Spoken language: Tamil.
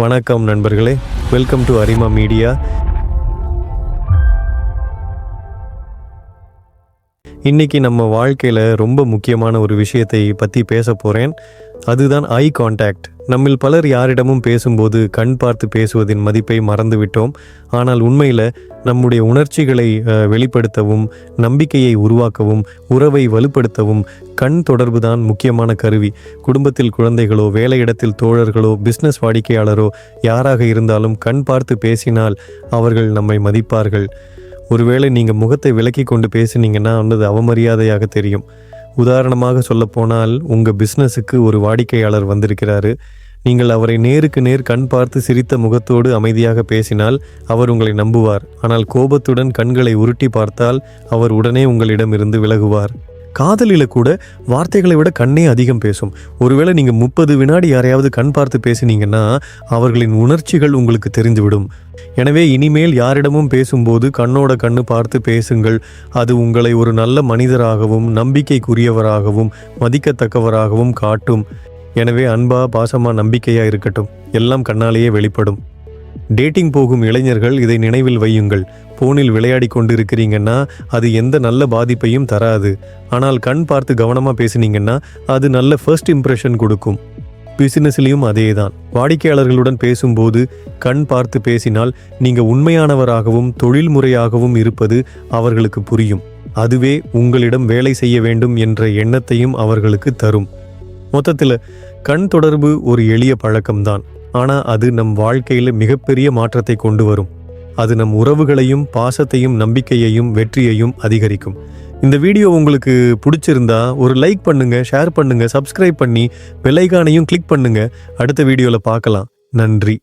வணக்கம் நண்பர்களே. வெல்கம் டு அரிமா மீடியா இன்னைக்கு நம்ம வாழ்க்கையில் ரொம்ப முக்கியமான ஒரு விஷயத்தை பற்றி பேச போகிறேன் அதுதான் ஐ கான்டாக்ட் நம்மில் பலர் யாரிடமும் பேசும்போது கண் பார்த்து பேசுவதின் மதிப்பை மறந்துவிட்டோம். ஆனால் உண்மையில் நம்முடைய உணர்ச்சிகளை வெளிப்படுத்தவும் நம்பிக்கையை உருவாக்கவும் உறவை வலுப்படுத்தவும் கண் தொடர்பு தான் முக்கியமான கருவி. குடும்பத்தில் குழந்தைகளோ வேலையிடத்தில் தோழர்களோ பிஸ்னஸ் வாடிக்கையாளரோ யாராக இருந்தாலும் கண் பார்த்து பேசினால் அவர்கள் நம்மை மதிப்பார்கள். ஒருவேளை நீங்கள் முகத்தை விலக்கி கொண்டு பேசுனீங்கன்னா அது அவமரியாதையாக தெரியும். உதாரணமாக சொல்லப்போனால் உங்கள் பிஸ்னஸுக்கு ஒரு வாடிக்கையாளர் வந்திருக்கிறாரு. நீங்கள் அவரை நேருக்கு நேர் கண் பார்த்து சிரித்த முகத்தோடு அமைதியாக பேசினால் அவர் உங்களை நம்புவார். ஆனால் கோபத்துடன் கண்களை உருட்டி பார்த்தால் அவர் உடனே உங்களிடமிருந்து விலகுவார். காதலில கூட வார்த்தைகளை விட கண்ணே அதிகம் பேசும். ஒருவேளை நீங்கள் முப்பது வினாடி யாரையாவது கண் பார்த்து பேசினீங்கன்னா அவர்களின் உணர்ச்சிகள் உங்களுக்கு தெரிந்துவிடும். எனவே இனிமேல் யாரிடமும் பேசும்போது கண்ணோட கண்ணு பார்த்து பேசுங்கள். அது உங்களை ஒரு நல்ல மனிதராகவும் நம்பிக்கைக்குரியவராகவும் மதிக்கத்தக்கவராகவும் காட்டும். எனவே அன்பா பாசமா நம்பிக்கையா இருக்கட்டும். எல்லாம் கண்ணாலேயே வெளிப்படும். டேட்டிங் போகும் இளைஞர்கள் இதை நினைவில் வையுங்கள். போனில் விளையாடி கொண்டு இருக்கிறீங்கன்னா அது எந்த நல்ல பாதிப்பையும் தராது. ஆனால் கண் பார்த்து கவனமாக பேசுனீங்கன்னா அது நல்ல ஃபர்ஸ்ட் இம்ப்ரெஷன் கொடுக்கும். பிசினஸ்லேயும் அதே தான் வாடிக்கையாளர்களுடன் பேசும்போது கண் பார்த்து பேசினால் நீங்கள் உண்மையானவராகவும் தொழில்முறையாகவும் இருப்பது அவர்களுக்கு புரியும். அதுவே உங்களிடம் வேலை செய்ய வேண்டும் என்ற எண்ணத்தையும் அவர்களுக்கு தரும். மொத்தத்தில் கண் தொடர்பு ஒரு எளிய பழக்கம்தான். ஆனால் அது நம் வாழ்க்கையில் மிகப்பெரிய மாற்றத்தை கொண்டு வரும். அது நம் உறவுகளையும் பாசத்தையும் நம்பிக்கையையும் வெற்றியையும் அதிகரிக்கும். இந்த வீடியோ உங்களுக்கு பிடிச்சிருந்தா ஒரு லைக் பண்ணுங்க ஷேர் பண்ணுங்க சப்ஸ்கிரைப் பண்ணி பெல்லைக்கானையும் கிளிக் பண்ணுங்க. அடுத்த வீடியோவில் பார்க்கலாம். நன்றி.